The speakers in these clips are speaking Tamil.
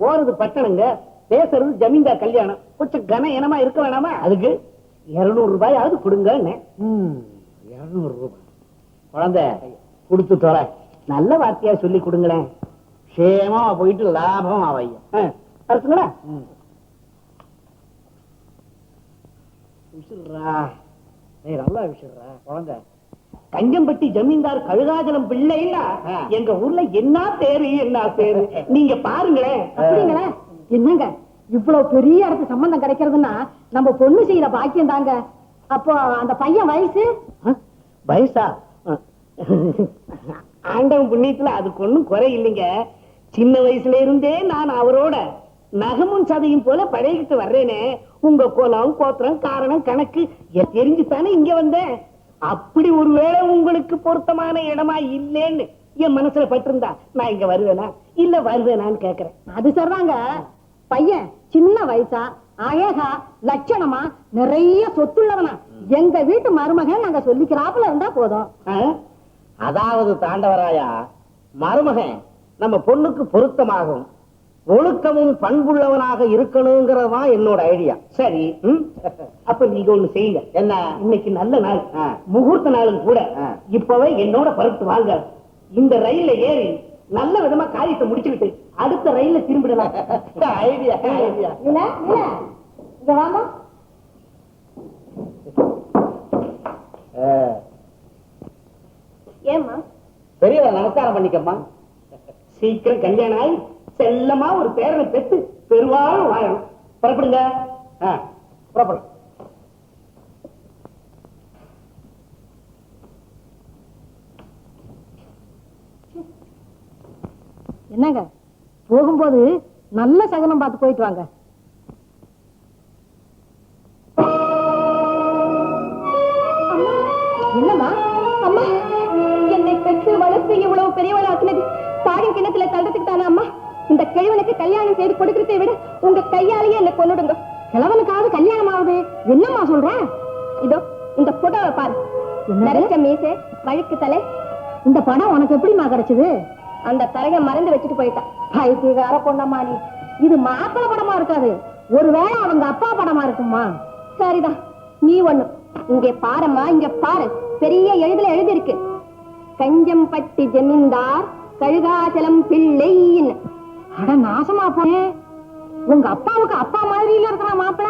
போறது பட்டணங்க பேசுறது ஜமீன்தார் கல்யாணம். கொஞ்சம் கன இனமா இருக்க வேணாமா? அதுக்கு இருநூறு ரூபாயாவது கொடுங்க இருநூறு ரூபாய். குழந்தை கொடுத்து தொலை நல்ல வார்த்தையா சொல்லி கொடுங்களேன். சேமா போயிட்டு லாபம் விசிறா ஏய் நல்லா விசிறா குழந்தை. கஞ்சம்பட்டி ஜமீன்தார் கழுகாஜலம் பிள்ளைன்னா எங்க ஊர்ல என்ன பேரு என்ன பேரு? நீங்க பாருங்களேன் அப்படிங்களா? என்னங்க? இவ்வளவு பெரிய இடத்து சம்பந்தம் கிடைக்கிறதுன்னா நம்ம பொண்ணு செய்யற பாக்கியம் தாங்க. அப்போ அந்த பையன் வயசு? வயசா. ஆண்டவன் புண்ணியத்துல அதுக்கு ஒண்ணும் குறை இல்லைங்க. சின்ன வயசுல இருந்தே நான் அவரோட நகமும் சதையும் போல பழகிட்டு வர்றேனே. உங்க குலம் கோத்திரம் காரணம் கணக்கு எ- தெரிஞ்சுத்தானே இங்க வந்தேன். அப்படி ஒருவேளை உங்களுக்கு பொருத்தமான இடமா இல்லைன்னு என் மனசுல பட்டிருந்தா நான் இங்க வருவேனா? இல்ல வருவேனான்னு கேக்குறேன். அது சரிதாங்க. பையன் சின்ன வயசா அழகா லட்சணமா நிறைய சொத்துள்ளவனா. எங்க வீட்டு மருமகன் நாங்க சொல்லிக்கிறாப்புல இருந்தா போதும்? அதாவது தாண்டவராயா மருமகன் நம்ம பொண்ணுக்கு பொருத்தமாகும். ஒழுக்கமும் பண்புள்ளவனாக இருக்கணுங்கிறதான் என்னோட ஐடியா சரி? அப்ப நீங்க ஒண்ணு செய்யுங்க. என்ன? இன்னைக்கு நல்ல நாள். முகூர்த்த நாளும் கூட. இப்பவே என்னோட பருத்து வாங்க. இந்த ரயில்ல ஏறி நல்ல விதமா காரியத்தை முடிச்சுக்கிட்டு அடுத்த ரயில்ல திரும்பிடலாம். ஐடியா ஐடியா இல்ல இல்ல இங்க வாமா ஏமா பெரியவரை நமஸ்காரம் பண்ணிக்கம்மா சீக்கிரம் கல்யாணம் ஆகி செல்லமா ஒரு பேரனை பெற்று பெருவாழும் வாழணும். புறப்படுங்க. புறப்படும் என்னங்க? போகும்போது நல்ல சகனம் பார்த்து போயிட்டு வாங்க. என்னம்மா? அம்மா என்னை பெற்று வளர்த்து இவ்வளவு பெரியவளாக்குனது. பாடும் கிணத்துல தள்ளத்துக்கு தானே அம்மா? இந்த கிழவனுக்கு கல்யாணம் செய்து கொடுக்கறதை விட உங்க கையாலேயே என்னை கொன்னுடுங்க. கிழவனுக்காவது கல்யாணம் ஆகுது என்னம்மா சொல்ற? இதோ இந்த போட்டோவை பாரு? நரைச்ச மீசை வழுக்கு தலை. இந்த படம் உனக்கு எப்படிம்மா கிடைச்சது? அந்த தலையை மறந்து வச்சுட்டு போயிட்டான் பைத்தியக்கார பொண்ணம்மா நீ. இது மாப்பிள படமா இருக்காது. ஒருவேளை அவங்க அப்பா படமா இருக்குமா சரிதான். நீ ஒண்ணு. இங்க பாரம்மா இங்க பாரு. பெரிய எழுதுல எழுதிருக்கு கஞ்சம்பட்டி ஜமீன்தார் கழுகாச்சலம் பிள்ளைன்னு அட நாசமா போனே உங்க அப்பாவுக்கு அப்பா மாதிரியில இருக்கிற மாப்பிள.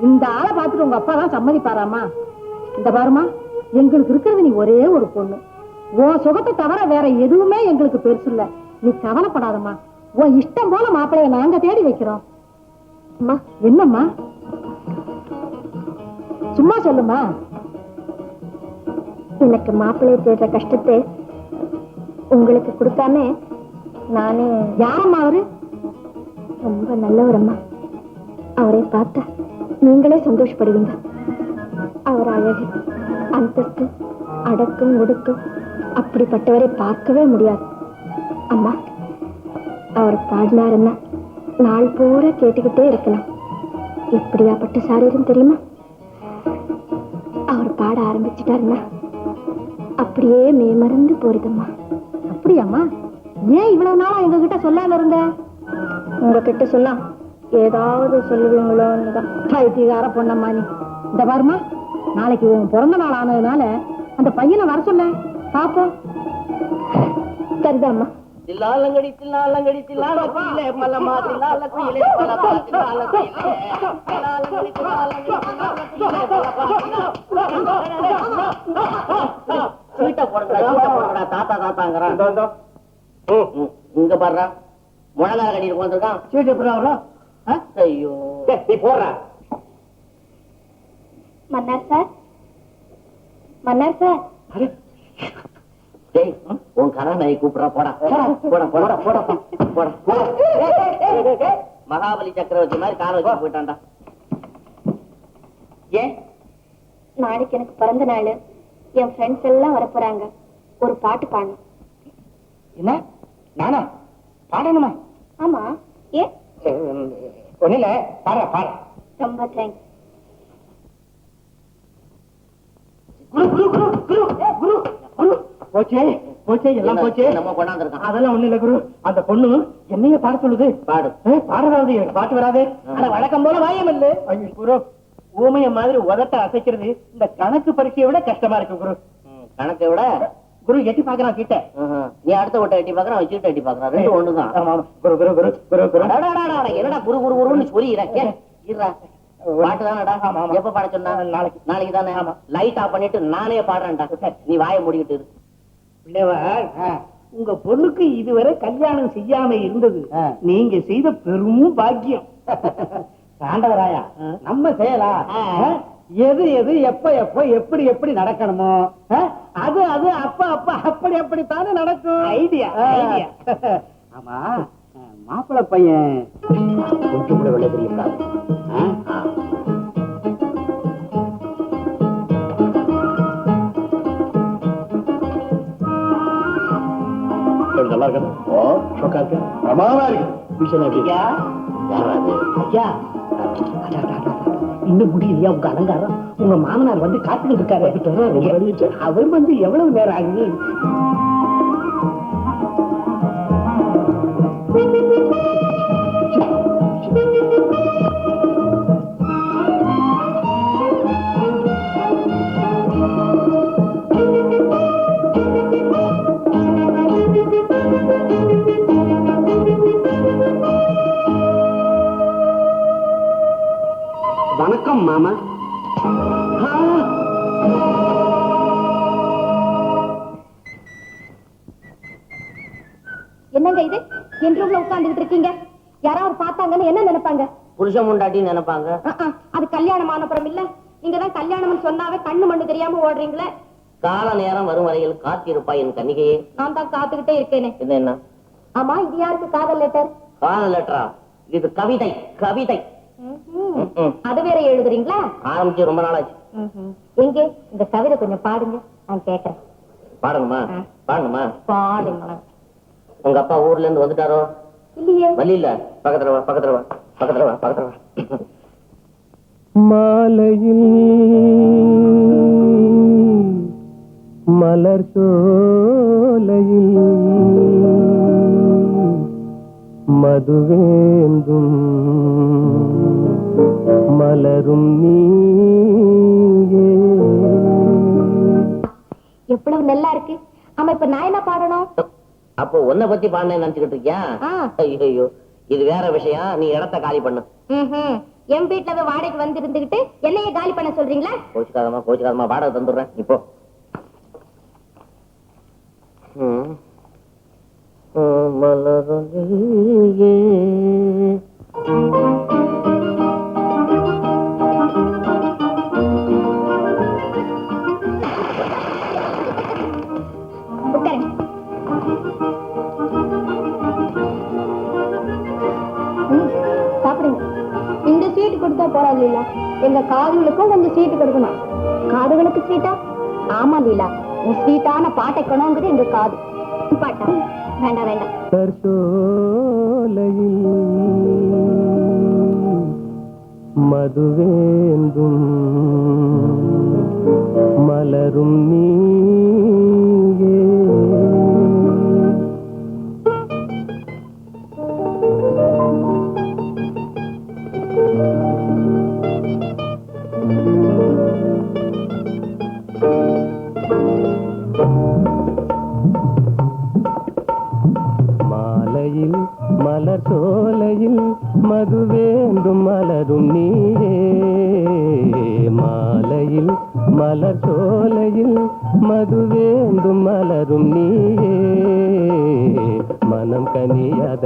இந்த ஆளை பார்த்துட்டு உங்க அப்பா தான் சம்மதிப்பாராமா? இந்த பாருமா எங்களுக்கு இருக்கிறது நீ ஒரே ஒரு பொண்ணு. உன் சுகத்தை தவிர வேற எதுவுமே எங்களுக்கு பெருசு இல்ல. நீ கவலைப்படாதம்மா. உன் இஷ்டம் போல மாப்பிளைய நாங்க தேடி வைக்கிறோம். அம்மா என்னம்மா? சும்மா சொல்லுமா? எனக்கு மாப்பிள்ளைய தேடுற கஷ்டத்தை உங்களுக்கு கொடுக்காம நானே யாரம்மா அவரு? ரொம்ப நல்லவர் அம்மா அவரை பார்த்தா நீங்களே சந்தோஷப்படுவீங்க. அவர் அழகு அந்தஸ்து அடக்கம் ஒடுக்கம் அப்படிப்பட்டவரை பார்க்கவே முடியாது. அம்மா அவர் பாடினாருன்னா நாள் பூரா கேட்டுக்கிட்டே இருக்கலாம். எப்படியாப்பட்ட சாரீரம் தெரியுமா? அவர் பாட ஆரம்பிச்சிட்டாருன்னா அப்படியே மேமறந்து போறதம்மா. அப்படியாம்மா? ஏன் இவ்வளவு நாளா எங்க கிட்ட சொல்லாம இருந்த? உங்ககிட்ட சொன்னா ஏதாவது சொல்லுவீங்களோன்னு தான் பைத்தியக்கார பொண்ணம்மா நீ. இந்த பாருமா நாளைக்கு உன் பிறந்த நாள் ஆனதுனால அந்த பையனை வர சொல்ல பாப்போம். சரிதாம்மா. தில்லாலங்கடி தில்லாலங்கடி தில்லாலங்கடியிலே பலமா தில்லாலங்கடியிலே பலமா தில்லாலங்கடியிலே தில்லாலங்கடி தில்லாலங்கடி தில்லாலங்கடியிலே பலமா சீட்டை போடுங்கடா சீட்டை போடுங்கடா தாத்தா தாத்தாங்கறான். இங்க பாருடா. முழங்கால கடியில் உட்காந்துருக்கான் சீட்டு எப்படி வரும் ஐயோ. நீ போடுறா மன்னார் சார். மன்னார் சார். டேய் உன் கதாநாயகி கூப்பிடுறா போடா. போடா போடா போடா போடா போடா. மகாபலி சக்கரவர்த்தி மாதிரி காலை வச்சு போயிட்டான்டா. ஏன்? நாளைக்கு எனக்கு பிறந்த நாள். என் ஃப்ரெண்ட்ஸ் எல்லாம் வர போறாங்க ஒரு பாட்டு பாடணும். என்ன? நானா? பாடணுமா? ஆமா. ஏன் ஒண்ணுல பாடு. ரொம்ப தேங்க்ஸ் குரு குரு குரு குரு. குரு குரு. போச்சே போச்சே எல்லாம் போச்சே. நம்ம கொண்டாந்துருக்கான் அதெல்லாம் ஒண்ணு இல்ல குரு. அந்த பொண்ணு என்னைய பாட சொல்லுது. பாடு. பாடுறாது எனக்கு பாட்டு வராதே. ஆனா வழக்கம் போல வாயம் இல்ல. குரு. ஊமைய மாதிரி உதட்ட அசைக்கிறது இந்த கணக்கு பரீட்சையை விட கஷ்டமா இருக்கு குரு. கணக்கை விட குரு எட்டி பாக்குறான் கிட்ட. நீ அடுத்த வட்ட எட்டி பாக்குறான் அவன் சீட்டை எட்டி பாக்குறான் ரெண்டு ஒண்ணுதான். குரு குரு குரு குரு குரு. என்னடா குரு குரு குருன்னு சொல்லிடுற? கே இருடா. பாட்டு தானடா ஆமா, ஆமா. எப்ப பாட சொன்னா? நாளைக்கு. நாளைக்கு தானே? ஆமா. லைட் ஆஃப் பண்ணிட்டு நானே பாடுறேன்டா. நீ வாயை மூடிக்கிட்டு பிள்ளைவாள் உங்க பொண்ணுக்கு இதுவரை கல்யாணம் செய்யாம இருந்தது. நீங்க செய்த பெரும் பாக்கியம். சாண்டவராயா நம்ம செய்யலா? எது எது எப்ப எப்ப எப்படி எப்படி நடக்கணுமோ? அது அது அப்ப அப்ப அப்படி அப்படித்தானே நடக்கும். ஐடியா ஐடியா ஆமா மாப்பிள்ள பையன். கொஞ்சம் கூட வெள்ள தெரியுங்களா நல்லா இருக்கு ஓ. ஷோக்கா இருக்கு? பிரமாதமா இருக்கு. விஷயம் எப்படி ஐயா. ஐயா. இன்னும் முடியலையா? உங்க அலங்காரம்? உங்க மாமனார் வந்து காத்துக்கிட்டு இருக்காரு. அவர் வந்து எவ்வளவு நேரம் ஆகுது புருஷன் முண்டாட்டின்னு நினைப்பாங்க. அது கல்யாணம் ஆனப்புறம் இல்ல. நீங்க தான் கல்யாணம்னு சொன்னாவே கண்ணு மண்ணு தெரியாம ஓடுறீங்களே. கால நேரம் வரும் வரையில் காத்திருப்பாய் என் கன்னிகையே. நான் தான் காத்துக்கிட்டே இருக்கேனே. என்ன என்ன? ஆமா இது யாருக்கு காதல் லெட்டர் கால லெட்டரா இது கவிதை கவிதை. அது வேற எழுதுறீங்களா? ஆரம்பிச்சு ரொம்ப நாளாச்சு. எங்க இந்த கவிதை கொஞ்சம் பாடுங்க. நான் கேக்குறேன். பாடணுமா. பாடணுமா பாடுங்களேன் உங்க அப்பா ஊர்ல இருந்து வந்துட்டாரோ? இல்லையே. வழி இல்ல. பக்கத்துல வா பக்கத்துல வா. பக்கத்துல வா பக்கத்துல வா. மாலையில் மலர் சோலையில் மதுவேந்தும் மலரும் நீயே. எவ்வளவு நல்லா இருக்கு. ஆமா இப்ப நான் என்ன பாடணும்? அப்போ உன்னை பத்தி பாடினேன்னு நினைச்சுக்கிட்டு இருக்கியா. ஐயோ இது வேற விஷயம். நீ இடத்த காலி பண்ணு. என் வீட்டுல வாடகைக்கு வந்து இருந்துகிட்டு என்னைய காலி பண்ண சொல்றீங்களா? கோச்சுக்காதமா கோச்சுக்காதமா வாடகை தந்துடுறேன். இப்போ ம். ஸ்வீட்டான பாட்டை கொணுங்கிறது எங்க காது. பாட்டா? வேண்டாம் வேண்டாம் மலர் மதுவேந்தும் மலரும் நீ மலர் சோலையில் மதுவேந்தும் மலரும் நீயே. மாலையில் மலர் சோலையில் மதுவேந்தும் மலரும் நீயே. மனம் கனியாத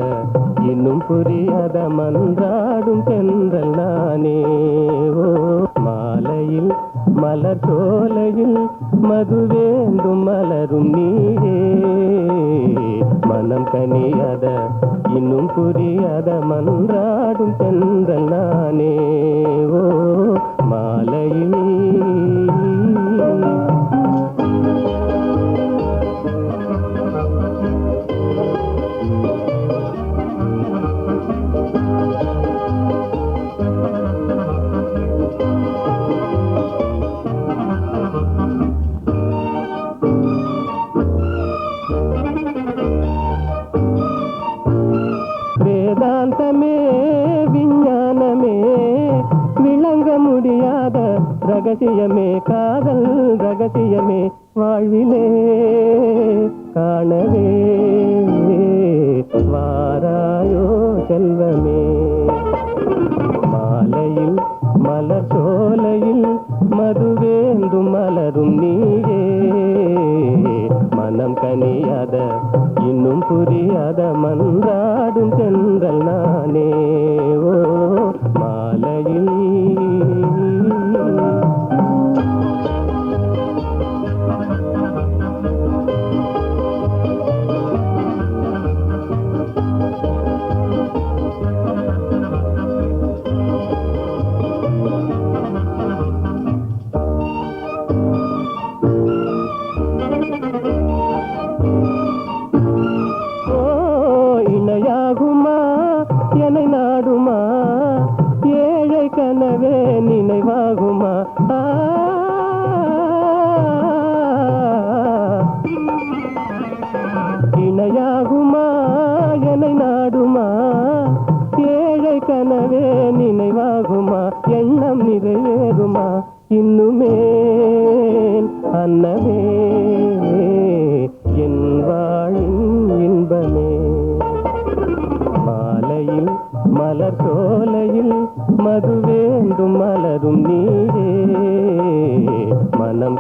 இன்னும் புரியாத மன்றாடும் பெண்கள் நானே. ஓ மாலையில் மலர் சோலையில் மதுவேந்தும் மலரும் நீயே மனம் கனியாத இன்னும் புரியாத மன்றாடும் பெண்கள் நானே. ஓ மாலையில்.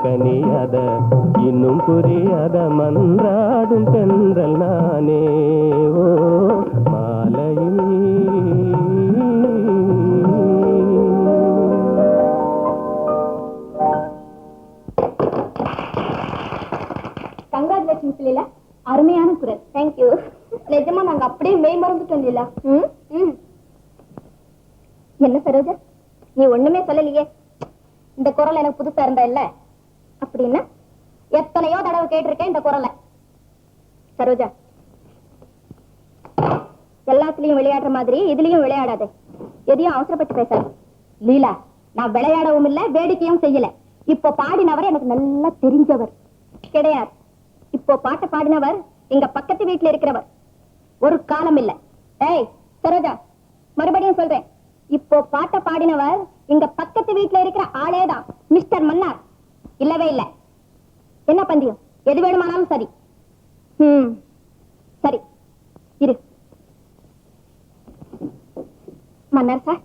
கனியாத இன்னும் புரியாத மன்றாடும் தென்றல் நானே. ஓ மாலையில் கங்க்ராச்சுலேஷன்ஸ் லீலா அருமையான குரல். தேங்க்யூ நிஜமா நாங்க அப்படியே மெய் மறந்துட்டோம் லீலா. ம்? ம். என்ன சரோஜா? நீ ஒண்ணுமே சொல்லலையே. இந்த குரல் எனக்கு புதுசா இருந்தா இல்ல? அப்படின்னு எத்தனையோ தடவை கேட்டிருக்கேன் இந்த குரலை. சரோஜா எல்லாத்துலயும் விளையாடுற மாதிரி இதுலயும் விளையாடாது. எதையும் அவசரப்பட்டு பேசாத. லீலா நான் விளையாடவும் இல்ல வேடிக்கையும் செய்யல. இப்போ பாடினவர் எனக்கு நல்லா தெரிஞ்சவர். கிடையாது. இப்போ பாட்டு பாடினவர் எங்க பக்கத்து வீட்டுல இருக்கிறவர். ஒரு காலம் இல்ல. ஏய் சரோஜா மறுபடியும் சொல்றேன். இப்போ பாட்ட பாடினவர் எங்க பக்கத்து வீட்டுல இருக்கிற ஆளேதான் மிஸ்டர் மன்னார். இல்லவே இல்ல. என்ன பந்தயம்? எது வேணுமானாலும் சரி. ம் சரி. இரு. மன்னார் சார்.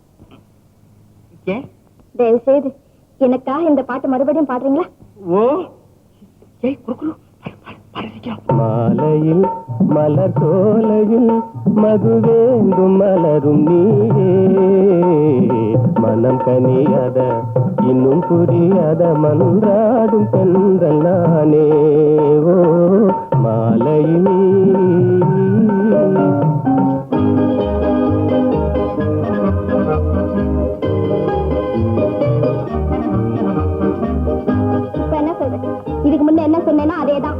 தயவு செய்து எனக்காக இந்த பாட்டு மறுபடியும் பாடுறீங்களா? ஓ. ஏய் குறுக்குறு பாடு, பாடு, பாடு சீக்கிரம். மாலையில் மலர் சோலையில் மது வேண்டும் மலரும் நீயே மனம் கனியாத இன்னும் புரியாத மன்றாடும் தென்றல் நானே. ஓ மாலையில். இதுக்கு முன்ன என்ன சொன்னேனோ அதேதான்.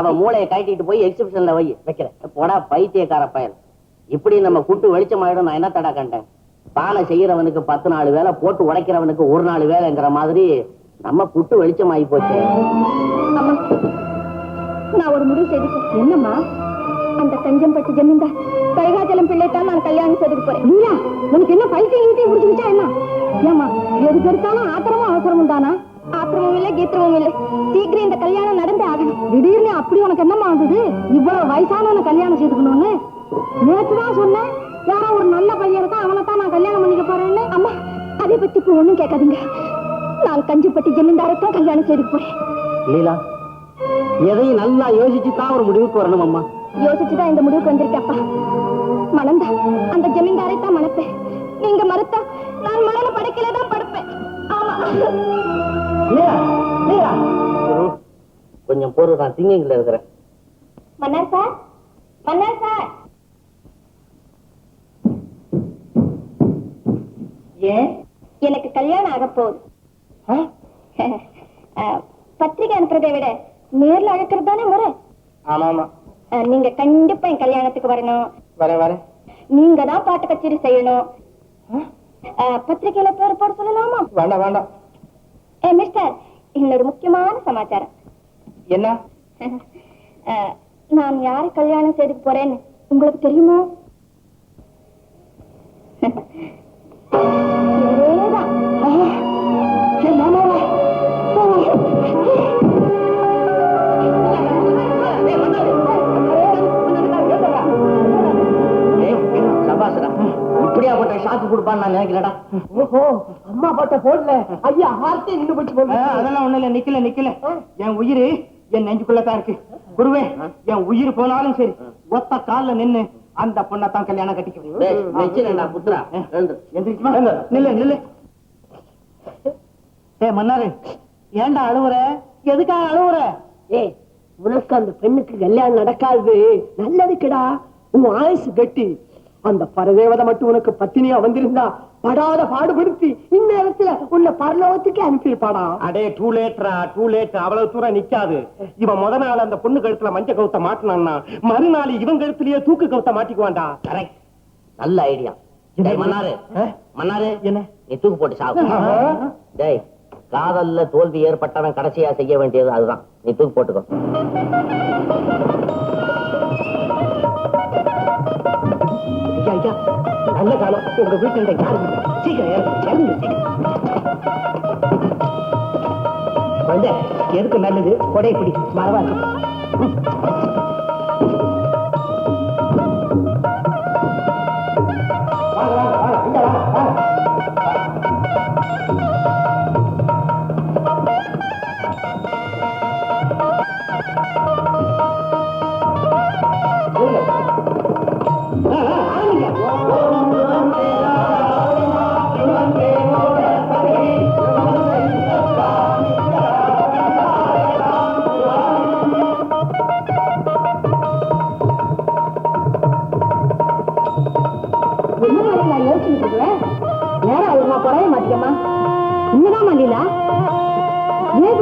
அவன் மூளையை கழட்டிட்டு போய் எக்ஸிபிஷன்ல வை வைக்கிறேன். போடா பைத்தியக்கார பயல். இப்படி நம்ம குட்டு வெளிச்சமாயிடும் நான் என்ன தடா கண்டேன்? பானை செய்யறவனுக்கு பத்து நாலு வேலை போட்டு உடைக்கிறவனுக்கு ஒரு நாலு வேலைங்கிற மாதிரி நம்ம குட்டு வெளிச்சமாயி போச்சு. நான் ஒரு முடிவு செய்துட்டேன். என்னம்மா? அந்த கஞ்சம்பட்டி ஜமீன்தார் கைகாஜலம் பிள்ளைத்தான் நான் கல்யாணம் செய்துக்கு போறேன். இல்லையா உனக்கு என்ன பைத்தியம் கிட்டியம் முடிச்சுக்கிட்டா என்ன? ஏமா எதுக்கு எடுத்தாலும் ஆத்திரமும் அவசரமும் தானா? ஆத்திரமும் இல்ல கீத்திரமும் இல்ல. சீக்கிரம் இந்த கல்யாணம் நடந்தே ஆகணும். திடீர்னு அப்படி உனக்கு என்னமா வந்தது இவ்வளவு வயசானவன கல்யாணம் செய்துக்கணும்னு? நேற்று தான் சொன்னேன் யாரோ ஒரு நல்ல பையன் இருக்கா அவனை தான் நான் கல்யாணம் பண்ணிக்க போறேன்னு. அம்மா அதை பத்தி இப்ப ஒண்ணும் கேட்காதீங்க. நான் கஞ்சிப்பட்டி ஜமீன்தாரத்தான் கல்யாணம் செய்துக்கு போறேன். லீலா எதையும் நல்லா யோசிச்சு தான் ஒரு முடிவுக்கு வரணும் அம்மா. யோசிச்சுதான் இந்த முடிவுக்கு வந்திருக்கப்பா மணந்தா அந்த ஜமீன்தாரை தான் மணப்பேன். நீங்க மறுத்தா நான் மணல படுக்கையில தான் படுப்பேன். ஆமா. கொஞ்சம் பொறு நான் திங்கிங்ல இருக்கிறேன். மன்னர் சார் மன்னர் சார். ஏன் எனக்கு கல்யாணம் ஆக போகுது. பத்திரிகை அனுப்புறதை விட நேர்ல அழைக்கிறது தானே முறை? ஆமா ஆமா நீங்க கண்டிப்பா என் கல்யாணத்துக்கு வரணும். வரேன் வரேன். நீங்க தான் பாட்டு கச்சேரி செய்யணும். பத்திரிகையில பேர் போட சொல்லலாமா? வேண்டாம் வேண்டாம். மிஸ்டர் இன்னொரு முக்கியமான சமாச்சாரம். என்ன? நான் யாரை கல்யாணம் செய்துக்க போறேன்னு உங்களுக்கு தெரியுமோ? இவரேதான். ஷாக்கு கொடுப்பான்னு நான் நினைக்கிறேடா ஓஹோ அம்மா பாட்ட போடல. ஐயா ஹார்ட்டே நின்னு போச்சு போல அதெல்லாம் ஒண்ணு இல்ல நிக்கல நிக்கல. என் உயிர் என் நெஞ்சுக்குள்ளதான் இருக்கு. குருவே என் உயிர் போனாலும் சரி ஒத்த கால்ல நின்னு அந்த பொண்ணத்தான் கல்யாணம் கட்டிக்க டேய், வச்சிரேன்டா, புத்ரா. எழுந்து. எந்திரிக்குமா நில்லு நில்லு. ஏ மன்னாரு ஏன்டா அழுவுற? எதுக்காக அழுவுற? ஏய் உனக்கு அந்த பெண்ணுக்கு கல்யாணம் நடக்காது. நல்லதுக்குடா. உன் ஆயுசு கட்டி. அந்த பரதேவதை மட்டும் உனக்கு பத்தினியா வந்திருந்தா படாத பாடுபடுத்தி இந்நேரத்துல உன்னை பரலோகத்துக்கு அனுப்பியிருப்பாடா அடே டூ லேட்ரா டூ லேட் அவ்வளவு தூரம் நிக்காது. இவன் முத நாள் அந்த பொண்ணு கழுத்துல மஞ்ச கவுத்த மாட்டினான்னா மறுநாள் இவன் கழுத்துலயே தூக்கு கவுத்த மாட்டிக்குவான்டா. கரெக்ட் நல்ல ஐடியா டேய் மன்னாரு. மன்னாரு என்ன? நீ தூக்கு போட்டு சாவு. டேய் காதல்ல தோல்வி ஏற்பட்டவன் கடைசியா செய்ய வேண்டியது அதுதான். நீ தூக்கு போட்டுக்கோ. ஐயா ஐயா நல்ல காலம். உங்க வீட்டுல யாரும் சீக்கிரம் இறங்கு, குழந்தை எதுக்கு நல்லது கொடை பிடி. மரவா இருக்கு.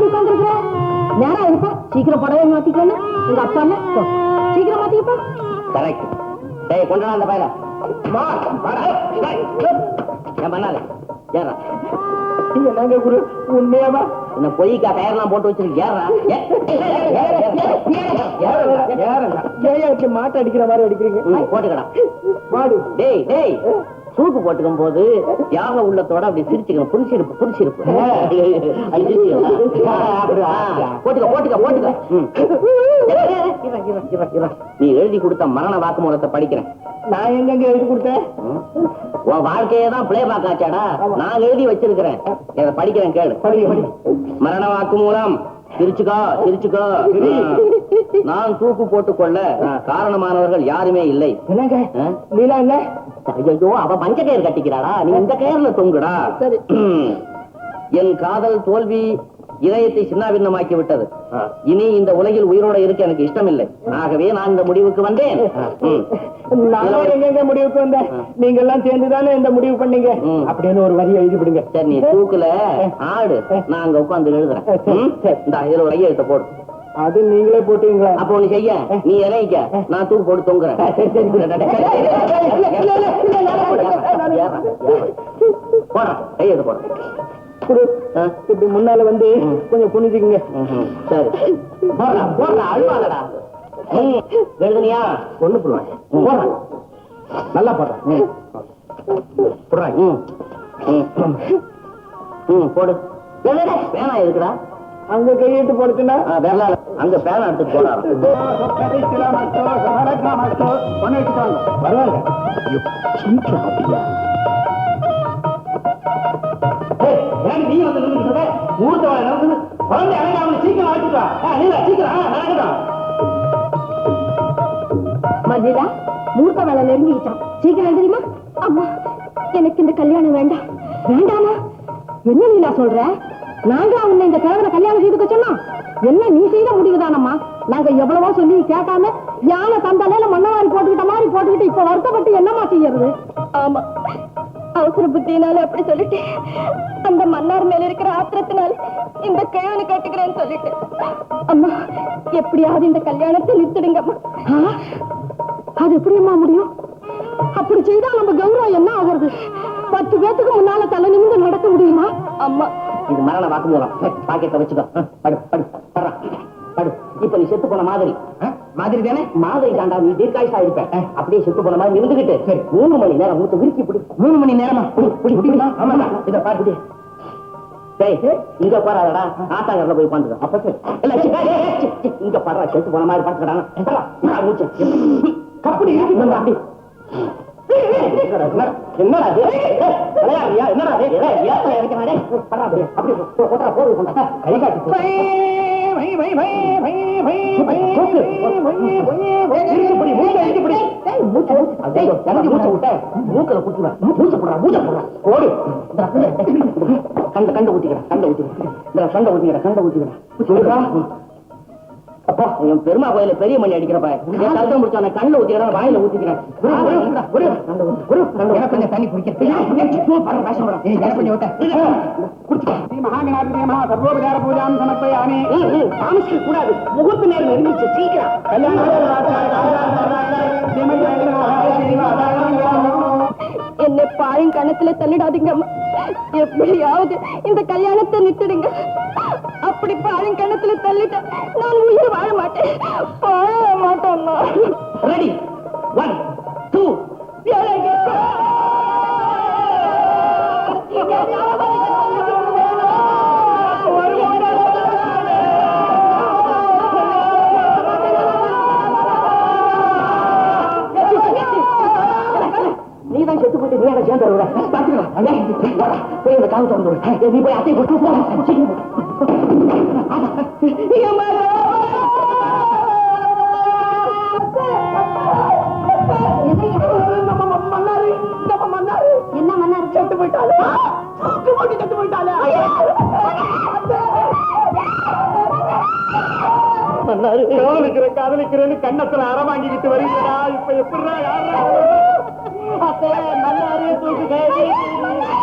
உட்காந்துருக்குற நேரம் ஆகுதுப்பா சீக்கிரம் புடவை மாத்திக்கணும் உங்க அப்பா. சீக்கிரம் மாத்திக்கப்பா கரெக்ட் டேய் கொண்டு அந்த ஏறா என்னங்க குரு உண்மையாவா பொய்க்கா போட்டு மாட்டை அடிக்கிற மாதிரி அடிக்கிறீங்க போட்டுக்கடா மாடு டேய் டேய் சூக்கு போட்டுக்கும் போது யாக உள்ளத்தோட அப்படி சிரிச்சுக்கணும் புரிச்சிருப்பு புரிச்சிருப்பு போட்டுக்க போட்டுக்க. நீ எழுதி கொடுத்த மரண வாக்குமூலத்தை படிக்கிறேன். நான் எங்கெங்க எழுதி கொடுத்தேன். உன் வாழ்க்கையே தான் பிளே பேக் ஆச்சாடா. நான் எழுதி வச்சிருக்கிறேன். படிக்கிறேன் கேளு. மரண வாக்குமூலம். சிரிச்சுக்கோ சிரிச்சுக்கோ. நான் தூக்கு போட்டுக்கொள்ள காரணமானவர்கள் யாருமே இல்லை. ஐயோ அவ மஞ்ச கயிறு கட்டிக்கிறாடா நீ இந்த கயிறுல தொங்குடா. சரி. என் காதல் தோல்வி இதயத்தை சின்னாபின்னமாக்கி விட்டது இனி இந்த உலகில் உயிரோட இருக்க எனக்கு இஷ்டமில்லை ஆகவே நான் இந்த முடிவுக்கு வந்தேன் முடிவுக்கு வந்தேன் நீங்க எல்லாம் சேர்ந்துதானே இந்த முடிவு பண்ணீங்க. அப்படின்னு ஒரு வரி எழுதி விடுங்க சரி நீ தூக்குல ஆடு நான் அங்க உட்கார்ந்து எழுதுறேன்? இந்தா, இதுல ஒரு ஐயா போடு அது நீங்களே போட்டுவீங்களா அப்போ ஒண்ணு செய்ய நீ இறங்கிக்க நான் தூக்கு போட்டு தொங்குறேன் போடா கையெழுத்து போட குடு இப்படி முன்னால வந்து கொஞ்சம் குனிஞ்சுக்குங்க சரி அழுவாதடா எழுதுனியா ஒண்ணு போடுவாங்க நல்லா போடுறா ம் போடு. பேனா எதுக்குடா அங்க கையெழுத்து போடுச்சுன்னா பேனா அங்க பேனா எடுத்துட்டு போடா வருவாங்க ஏன் நீ வந்து? மூர்த்த வேலை நடக்குது. குழந்தை அழகா அவனை சீக்கிரம் அழைச்சிட்டு வா. நீலா, சீக்கிரம், நடக்கட்டும். மல்லிலா மூர்த்த வேலை நெருங்கிட்டான் சீக்கிரம் தெரியுமா அம்மா எனக்கு இந்த கல்யாணம் வேண்டாம் வேண்டாமா என்ன லீலா சொல்ற நாங்க உன்னை இந்த கிழவனை கல்யாணம் செய்துக்க சொன்னோம் என்ன நீ செய்த முடிவுதானம்மா நாங்க எவ்வளவோ சொல்லி கேட்காம யானை தந்தாலையில மண்ணவாரி போட்டுக்கிட்ட மாதிரி போட்டுக்கிட்டு இப்ப வருத்தப்பட்டு என்னம்மா செய்யறது ஆமா அவசர புத்தியினால அப்படி சொல்லிட்டு அந்த மன்னார் மேல இருக்கிற ஆத்திரத்தினால இந்த கிழவனை கட்டுக்கிறேன்னு சொல்லிட்டு. அம்மா எப்படியாவது இந்த கல்யாணத்தை நிறுத்திடுங்கம்மா? அது எப்படிம்மா முடியும்? அப்படி செய்தா நம்ம கௌரவம் என்ன ஆகுறது? பத்து பேத்துக்கு முன்னால தலை நிமிந்து நடக்க முடியுமா? அம்மா. இது மரண வாக்குமூலம் பாக்கெட்டை வச்சுக்கோ. படு படு. படு. இப்ப நீ செத்து போன மாதிரி. மாதிரி தானே மாதிரி தாண்டா நீ தீர்க்காயுசா இருப்ப. அப்படியே செத்து போன மாதிரி நிமிந்துகிட்டு சரி மூணு மணி நேரம் மூத்த விரிக்கி பிடி. மூணு மணி நேரமா? பிடி பிடி ஆமாடா இத பாரு இங்க போறாதடா ஆட்டாங்கல போய் உட்காந்துக்க அப்ப இங்க பாடுறா செத்து போன மாதிரி பாத்துக்கடா மூச்சு. கப்படி அப்படி என்னடா இது? என்னடா விளையாடுறியா? என்னடா மூக்குல குத்துடா. மூச்சு போடுறா, மூச்சை போடுறா. ஓடு. கண்ட கண்ட ஊத்திக்கிறா கண்ட ஊத்திக்கிறா கண்ட ஊத்திக்கிறா கண்ட ஊத்திக்கிறா அப்பா என் பெருமா கோயில பெரிய மணி அடிக்கிறப்ப. என் கழுத்தை முடிச்சா கண்ணுல ஊத்திக்கிறேன் வாயில ஊத்திக்கிறேன். கொஞ்சம் தண்ணி குடிக்க. கூடாது. முகூர்த்த நேரம் நெருங்கிச்சு சீக்கிரம். என்னை பாயும் கணத்துல தள்ளிடாதீங்க எப்படியாவது இந்த கல்யாணத்தை நிறுத்திடுங்க. அப்படி பாயும் கணத்துல தள்ளிட்டா நான் உயிர் வாழ மாட்டேன். வாழ மாட்டேன் ரெடி ஒன் டூ பாத்துக்கலாம் போய் காவு திறந்து விடு. நீ போய் அத்தை போட்டு. என்ன மன்னார்? செத்து போயிட்டாலே செத்து போயிட்டாலே காதலிக்கிறேன் காதலிக்கிறேன்னு கண்ணத்துல அற வாங்கிக்கிட்டு வரீங்களா இப்ப எப்படிடா யாரா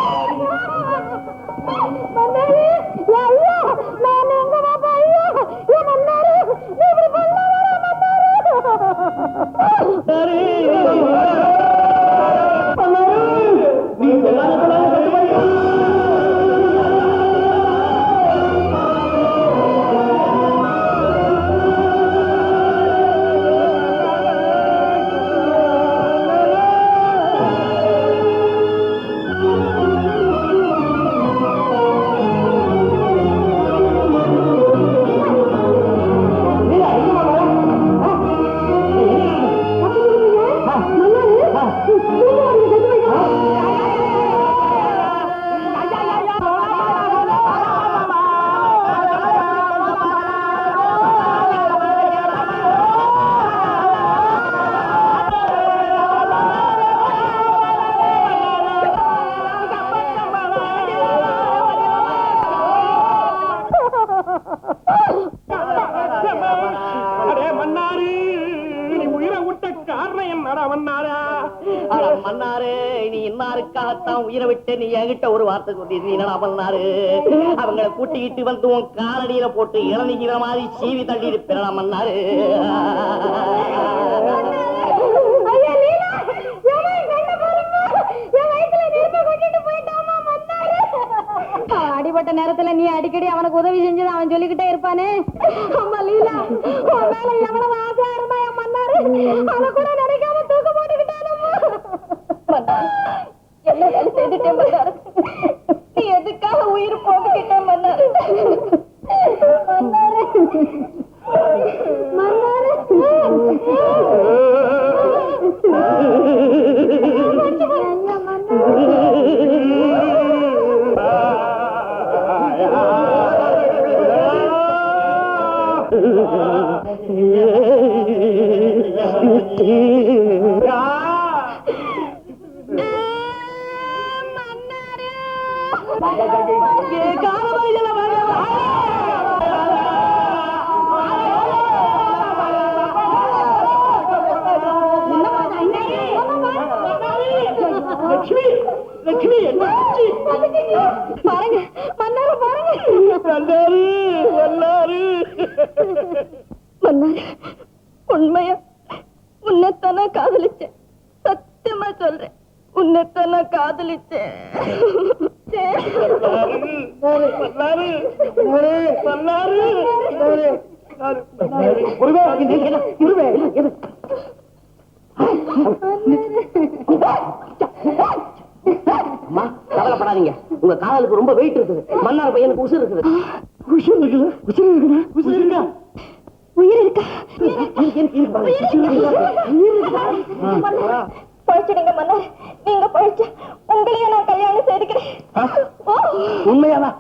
வார்த்தை சொல்லி என்னடா பண்ணாரு அவங்கள கூட்டிக்கிட்டு வந்து உன் காலடியில போட்டு இளநீக்கிற மாதிரி சீவி தள்ளி இருப்பா மன்னாரு. அடிபட்ட நேரத்துல நீ அடிக்கடி அவனுக்கு உதவி செஞ்சது அவன் சொல்லிக்கிட்டே இருப்பானே. அம்மா லீலா உன் மேல எவ்வளவு ஆசையா இருந்தா என் மன்னாரு? அவ கூட நினைக்காம தூக்க போட்டுக்கிட்டானம்மா. என்ன வேலை செய்துட்டேன் மன்னாரு எதுக்காக உயிர் போட்டுக்கிட்டேன் மன்னாரு. மன்னாரு. மன்னாரு. பாருங்க மன்னார பாருங்க வல்லாரு வல்லாரு மன்னார உண்மையா காதலிச்சேன். சத்தியமா சொல்றேன். உன்னைத்தானே காதலிச்சேன் வல்லாரு வல்லாரு வல்லாரு குருவே குருவே அம்மா கவலைப்படாதீங்க உங்க காதலுக்கு ரொம்ப வெயிட் இருக்குது மன்னார் பையனுக்கு உசுர் இருக்குது உசுர் இருக்குதா உசுர் இருக்குதா உசுர் இருக்கா உயிர் இருக்கா பழிச்சிடுங்க மன்னர் நீங்க பழிச்ச உங்களையே நான் கல்யாணம் செய்துக்கிறேன் உண்மையாவா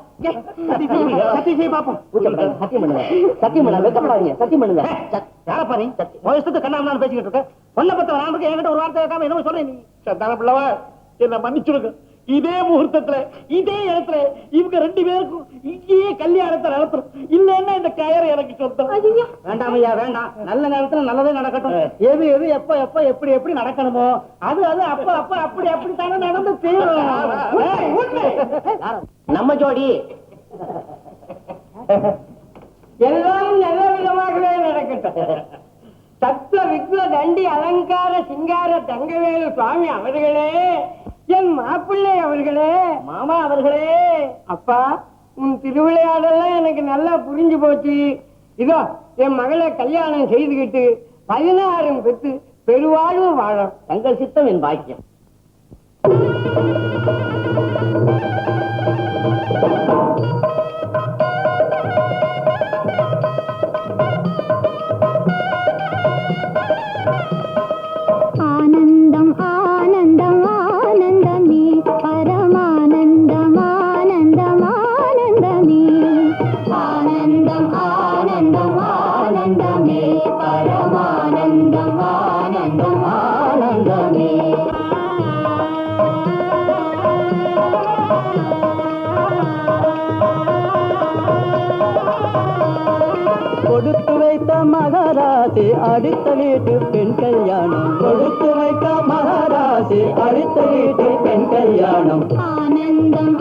பேசிக்கிட்டு இருக்க. பொண்ணை பத்த என்கிட்ட ஒரு வார்த்தை கேட்காம என்னமோ சொல்றேன் நீ. பிள்ளவா என்ன மன்னிச்சுடுங்க. இதே முகூர்த்தத்துல இதே இடத்துல இவங்க ரெண்டு பேருக்கும் இங்கேயே கல்யாணத்தை நடத்துறோம் இல்லன்னா இந்த கயர் எனக்கு சொந்தம் வேண்டாம் ஐயா வேண்டாம். நல்ல நேரத்துல நல்லதே நடக்கட்டும். எது எது எப்ப எப்ப எப்படி எப்படி நடக்கணுமோ அது அது அப்ப அப்ப அப்படி அப்படி தானே நடந்து தீரும். நம்ம ஜோடி. எல்லாம் நல்ல விதமாகவே நடக்கட்டும். சத்வ விக்ல தண்டி அலங்கார சிங்கார தங்கவேலு சுவாமி அவர்களே என் மாப்பிள்ளை அவர்களே. மாமா அவர்களே. அப்பா உன் திருவிளையாடெல்லாம் எனக்கு நல்லா புரிஞ்சு போச்சு. இதோ என் மகளை கல்யாணம் செய்துகிட்டு பதினாறும் பெற்று பெருவாழ்வு வாழும் தங்கள் சித்தம் என் பாக்கியம். வீட்டு பெண் கல்யாணம். கொடுத்து வைக்க மகாராசி அடுத்த வீட்டு பெண் கல்யாணம். ஆனந்தம்